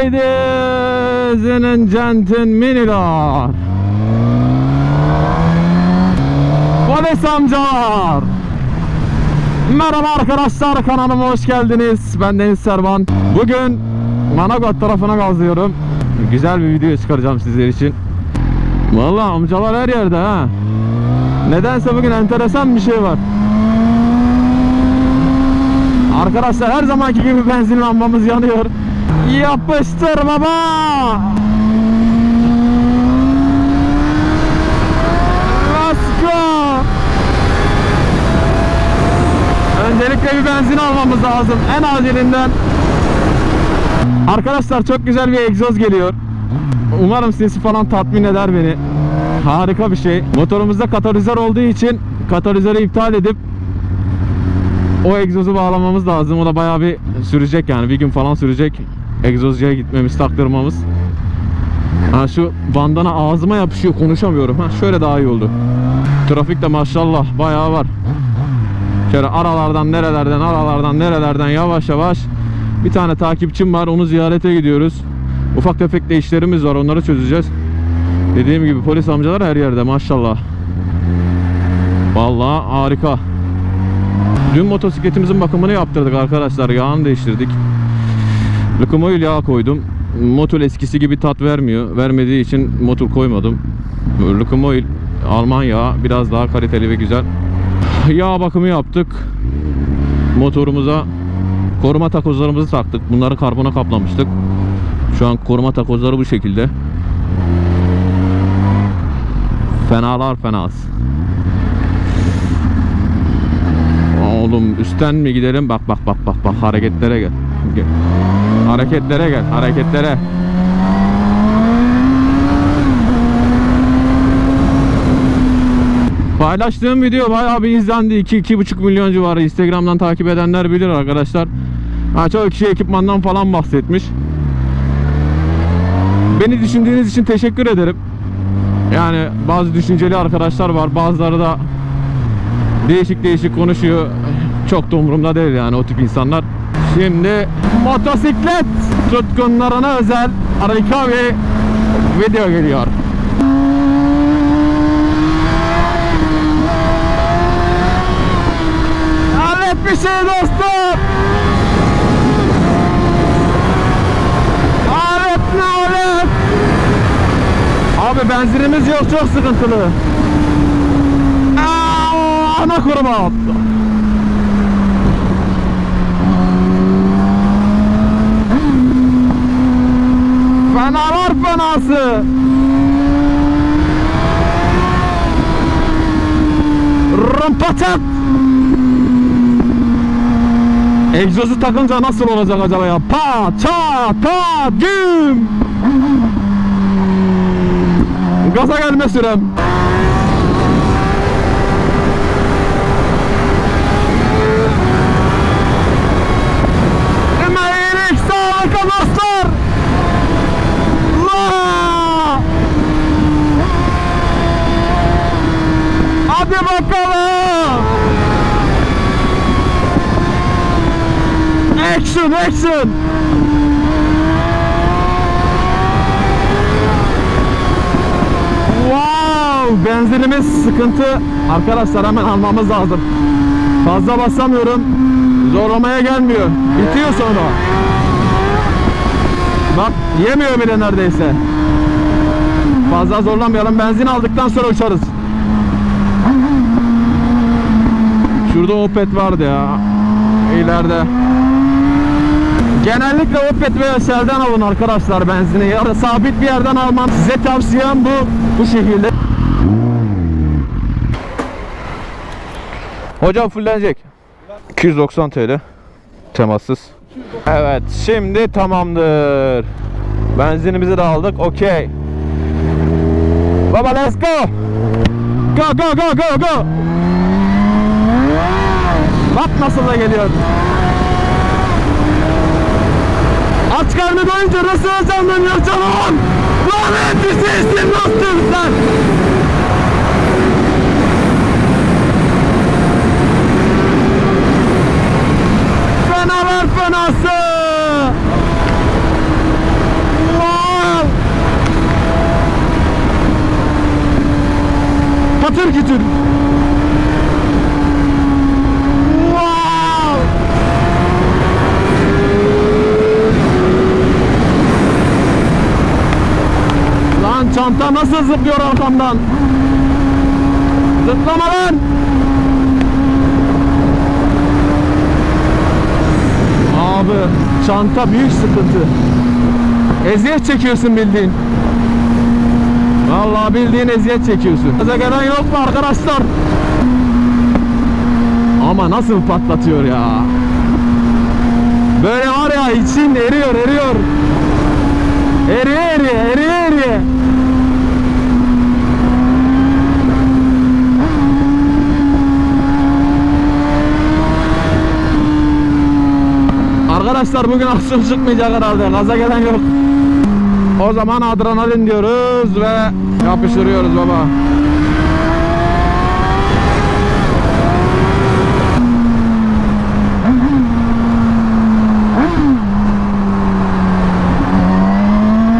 Ladies and gentlemen'ler Polis amcalar. Merhaba arkadaşlar kanalıma hoş geldiniz. Ben Deniz Serban Bugün Manavgat tarafına gazlıyorum. Güzel bir video çıkaracağım sizler için. Vallahi amcalar her yerde ha. Nedense bugün enteresan bir şey var. Arkadaşlar her zamanki gibi benzin lambamız yanıyor. Yapıştır baba. Let's go. Öncelikle bir benzin almamız lazım. En acilinden. Arkadaşlar çok güzel bir egzoz geliyor. Umarım sesi falan tatmin eder beni. Harika bir şey. Motorumuzda katalizör olduğu için katalizörü iptal edip o egzozu bağlamamız lazım. O da bayağı bir sürecek yani. Bir gün falan sürecek. Egzozcuya gitmemiz, taktırmamız. Ha şu bandana ağzıma yapışıyor. Konuşamıyorum. Ha şöyle daha iyi oldu. Trafik de maşallah bayağı var. Şöyle aralardan nerelerden aralardan nerelerden yavaş yavaş bir tane takipçim var. Onu ziyarete gidiyoruz. Ufak tefek de işlerimiz var. Onları çözeceğiz. Dediğim gibi polis amcalar her yerde maşallah. Vallahi harika. Dün motosikletimizin bakımını yaptırdık arkadaşlar. Yağını değiştirdik. Lokomobil yağ koydum. Motor eskisi gibi tat vermiyor. Vermediği için motor koymadım. Lokomobil Alman yağı biraz daha kaliteli ve güzel. Yağ bakımı yaptık. Motorumuza koruma takozlarımızı taktık. Bunları karbona kaplamıştık. Şu an koruma takozları bu şekilde. Fenalar fenası. Oğlum üstten mi gidelim? Bak bak bak bak bak hareketlere gel. Gel. Hareketlere gel, hareketlere. Paylaştığım video bayağı bir izlendi. 2-2,5 milyon civarı. Instagram'dan takip edenler bilir arkadaşlar. Ha, çok kişi ekipmandan falan bahsetmiş. Beni düşündüğünüz için teşekkür ederim. Yani bazı düşünceli arkadaşlar var. Bazıları da değişik değişik konuşuyor. Çok da umurumda değil yani o tip insanlar. Şimdi motosiklet tutkunlarına özel harika bir video geliyor. Alet bir şey dostum. Alet ne alet? Abi benzinimiz yok çok sıkıntılı. Aa, ana kuruma Fenalar fenası. Rumpatat. Egzozu takınca nasıl olacak acaba ya? Pa, ça, ta, güm. Gaza gelme sürem. Action, action. Wow, benzinimiz sıkıntı. Arkadaşlar hemen almamız lazım. Fazla basamıyorum. Zorlamaya gelmiyor. Bitiyor sonra. Bak yemiyor bile neredeyse. Fazla zorlamayalım. Benzin aldıktan sonra uçarız. Şurada Opet vardı ya. İleride. Genellikle Opet veya Shell'den alın arkadaşlar benzini. Ya da sabit bir yerden almam. Size tavsiyem bu. Bu şekilde. Hocam fullenecek. 290 TL. Temassız. Evet şimdi tamamdır. Benzinimizi de aldık. Okey. Baba let's go. Go go go go go. Bak nasıl da geliyor. Aç karnı doyunca nasıl heyecanlanıyor canım? Lanet düşesin dostum sen! Fenalar fenası! Wow! Patır gidiyorum. Nasıl zıplıyor arkamdan? Zıplama lan! Abi çanta büyük sıkıntı. Eziyet çekiyorsun bildiğin. Vallahi bildiğin eziyet çekiyorsun. Gaza gelen yok mu arkadaşlar? Ama nasıl patlatıyor ya? Böyle var ya için eriyor eriyor. Eriyor eriyor eriyor eriyor. Arkadaşlar bugün aksiyon çıkmayacak herhalde. Gaza gelen yok. O zaman adrenalin diyoruz ve yapıştırıyoruz baba.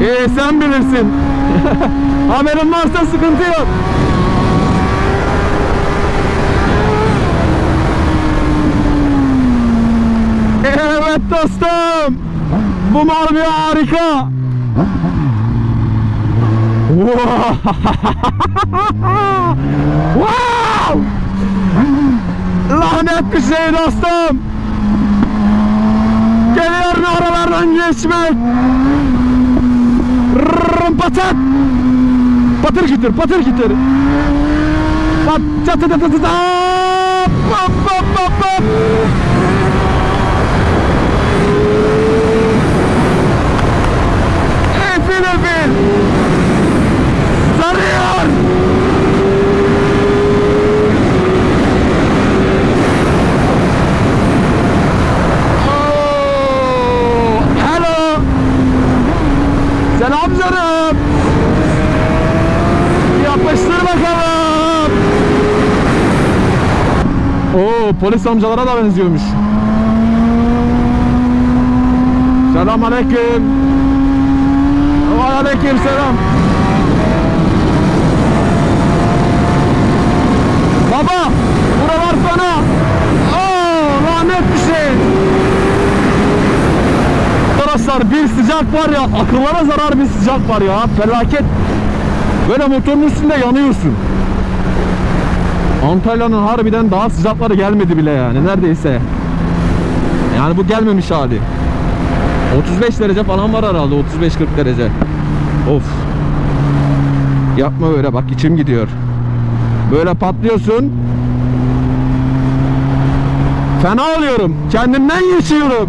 İyi sen bilirsin. Haberin varsa sıkıntı yok. Evet dostum. Bu marbi harika. wow! Lanet bir şey dostum. Geliyor mu aralardan geçmek? Rrrr, Patat! Patır kütür, patır kütür. Pat, çat, çat, çat, çat, çat. Pop, pop, pop, pop. Efil efil. Sarıyor. Oh, hello. Selam canım. Yapıştır bakalım. Oo polis amcalara da benziyormuş. Selam aleyküm. Ve aleyküm selam. Baba buralar fena. Oo lanet bir şey. Arkadaşlar bir sıcak var ya akıllara zarar bir sıcak var ya felaket. Böyle motorun üstünde yanıyorsun. Antalya'nın harbiden daha sıcakları gelmedi bile yani neredeyse. Yani bu gelmemiş hali. 35 derece falan var herhalde 35-40 derece. Of. Yapma öyle bak içim gidiyor. Böyle patlıyorsun. Fena oluyorum. Kendimden geçiyorum.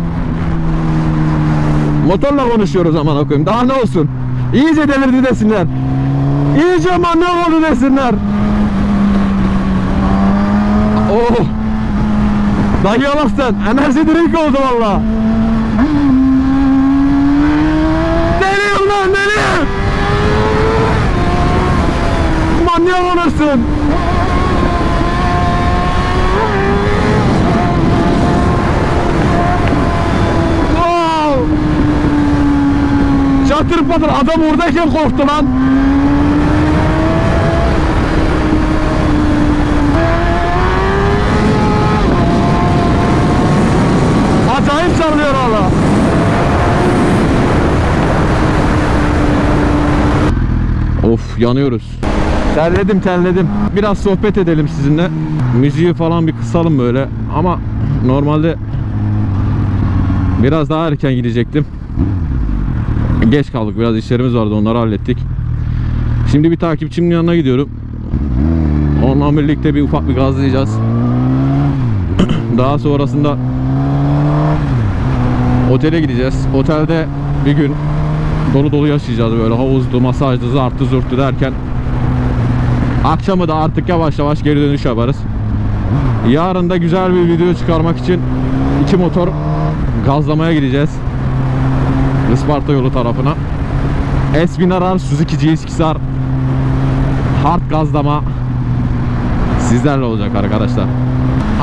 Motorla konuşuyoruz aman okuyayım. Daha ne olsun? İyice delirdi desinler. İyice manyak oldu desinler. Oh. Dayıya bak sen. Enerji drink oldu valla. Deliyim lan deliyim. Manyak olursun. Wow. Çatır patır adam oradayken korktu lan. Of yanıyoruz. Terledim terledim. Biraz sohbet edelim sizinle. Müziği falan bir kısalım böyle. Ama normalde biraz daha erken gidecektim. Geç kaldık biraz işlerimiz vardı onları hallettik. Şimdi bir takipçimin yanına gidiyorum. Onunla birlikte bir ufak bir gazlayacağız. Daha sonrasında otele gideceğiz. Otelde bir gün dolu dolu yaşayacağız böyle havuzlu, masajlı, zartlı, zurtlu derken akşamı da artık yavaş yavaş geri dönüş yaparız. Yarın da güzel bir video çıkarmak için iki motor gazlamaya gideceğiz. Isparta yolu tarafına. Esbin Arar, Suzuki GS2R hard gazlama sizlerle olacak arkadaşlar.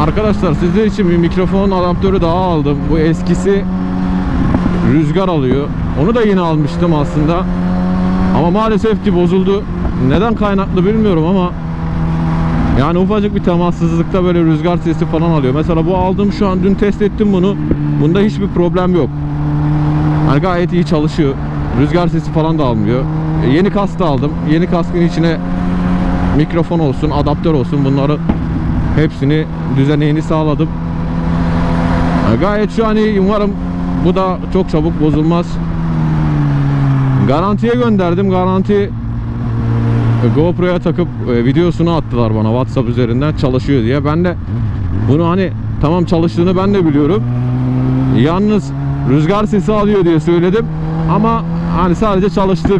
Arkadaşlar sizler için bir mikrofon adaptörü daha aldım. Bu eskisi rüzgar alıyor. Onu da yine almıştım aslında. Ama maalesef ki bozuldu. Neden kaynaklı bilmiyorum ama yani ufacık bir temassızlıkta böyle rüzgar sesi falan alıyor. Mesela bu aldım şu an dün test ettim bunu. Bunda hiçbir problem yok. Yani gayet iyi çalışıyor. Rüzgar sesi falan da almıyor. E, yeni kask da aldım. Yeni kaskın içine mikrofon olsun, adaptör olsun bunları hepsini düzeneğini sağladım. E, Gayet şu an iyi. Umarım bu da çok çabuk bozulmaz. Garantiye gönderdim. Garanti e, GoPro'ya takıp e, videosunu attılar bana WhatsApp üzerinden çalışıyor diye. Ben de bunu hani tamam çalıştığını ben de biliyorum. Yalnız rüzgar sesi alıyor diye söyledim. Ama hani sadece çalıştı.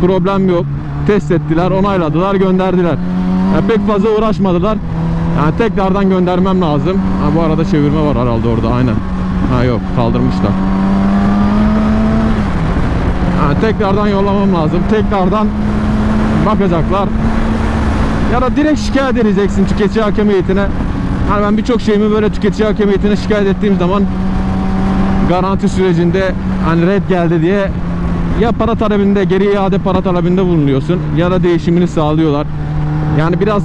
Problem yok. Test ettiler, onayladılar, gönderdiler. Yani pek fazla uğraşmadılar. Yani tekrardan göndermem lazım. Ha, bu arada çevirme var herhalde orada aynen. Ha yok kaldırmışlar. Ha, tekrardan yollamam lazım. Tekrardan bakacaklar. Ya da direkt şikayet edeceksin tüketici hakem heyetine. Hani ben birçok şeyimi böyle tüketici hakem heyetine şikayet ettiğim zaman garanti sürecinde hani red geldi diye ya para talebinde geri iade para talebinde bulunuyorsun ya da değişimini sağlıyorlar. Yani biraz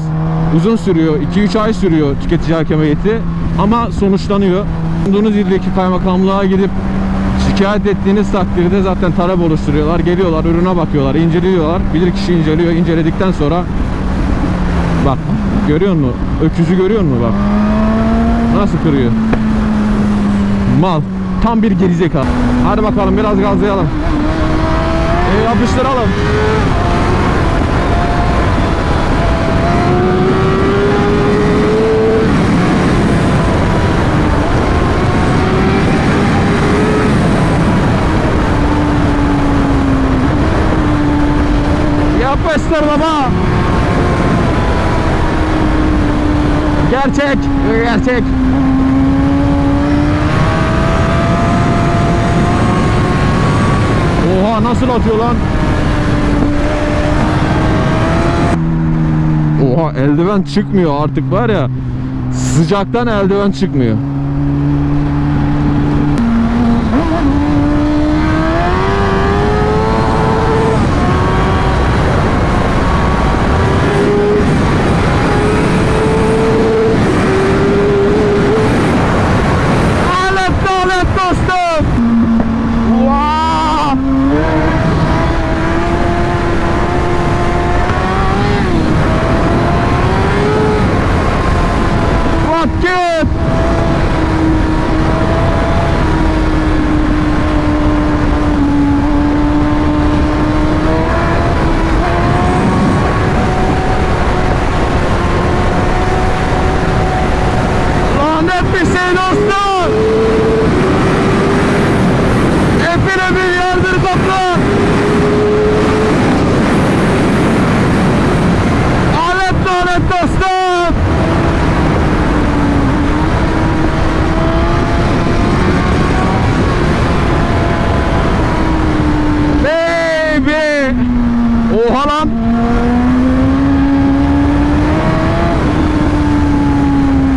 uzun sürüyor. 2-3 ay sürüyor tüketici hakem heyeti ama sonuçlanıyor. Bulunduğunuz ildeki kaymakamlığa gidip şikayet ettiğiniz takdirde zaten talep oluşturuyorlar. Geliyorlar, ürüne bakıyorlar, inceliyorlar. Bilir kişi inceliyor. İnceledikten sonra bak görüyor musun? Öküzü görüyor musun bak? Nasıl kırıyor? Mal. Tam bir gerizekalı. Hadi bakalım biraz gazlayalım. E, yapıştıralım. Yapıştır baba. Gerçek. Gerçek. Oha nasıl atıyor lan? Oha eldiven çıkmıyor artık var ya. Sıcaktan eldiven çıkmıyor. Alet alet dostum. Vaa! Vakit! Lanet bir şey dostum! Hepine bir yerdir toplan! Alet lanet dostum! Baby! Oha lan!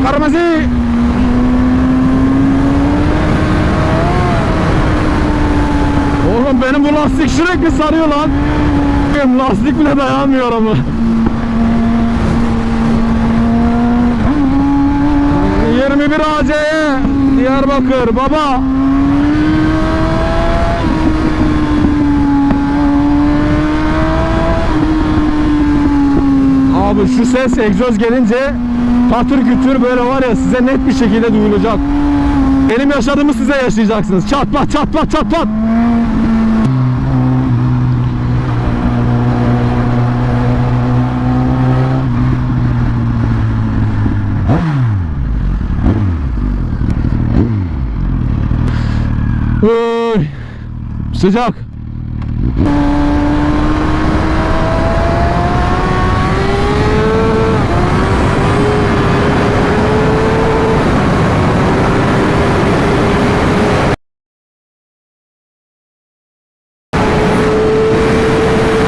Kırmızı! Oğlum benim bu lastik sürekli sarıyor lan. Lastik bile dayanmıyor ama. Bir AC'ye Diyarbakır baba. Abi şu ses egzoz gelince patır kütür böyle var ya size net bir şekilde duyulacak. Benim yaşadığımı size yaşayacaksınız. Çat pat çat pat çat pat. Sıcak.